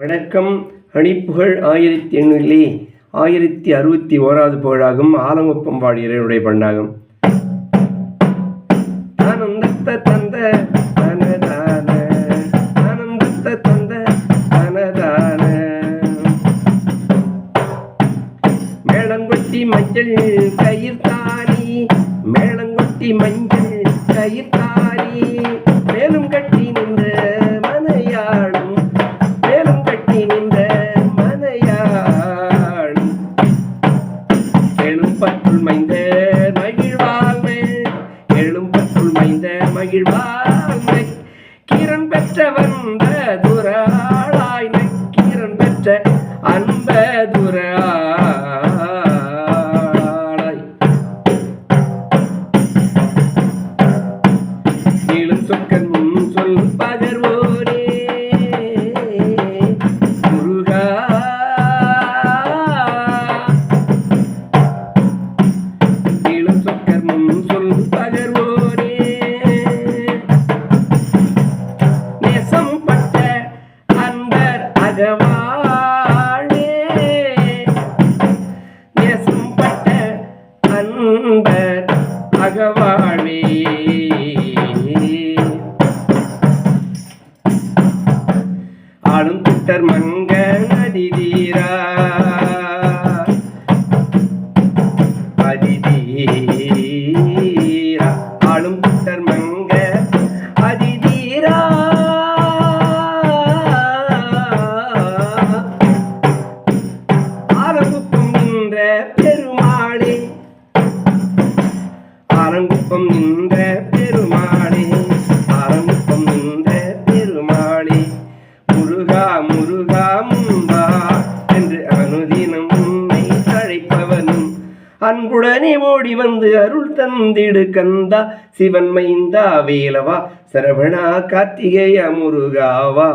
வணக்கம். அணிப்புகழ் ஆயிரத்தி எண்ணூறிலே ஆயிரத்தி அறுபத்தி ஓராவது புகழாகும். ஆலங்குப்பம் பாடியருடைய பண்ணாகும் ஆனந்தத்த தந்த தனதான ஆனந்தத்த தந்த தனதான. மேளங்கொட்டி மஞ்சள் கயிர்த்தானி மேளங்கொட்டி மஞ்சள் எழும் பற்றுள் மைந்த மகிழ்வாழ்மை எழும் பற்றுள் மைந்த மகிழ்வாழ்மை கிரண் பெற்ற வந்த துராளாய் கிரண் பெற்ற அன்ப துராளாய் அன்பர் நேசம்பட்ட அன்பர் அகவாழே ஆளும் குட்டர் மங்க பெருமாளே அரங்குப்பம் நின்ற பெருமாளே அரங்குப்பம் நின்ற பெருமாளே முருகா முருகா முன்பா என்று அனுதினம் உன்னை அழைப்பவனும் அன்புடனே ஓடி வந்து அருள் தந்திடு கந்தா சிவன் மைந்தா வேலவா சரவணா கார்த்திகேய முருகாவா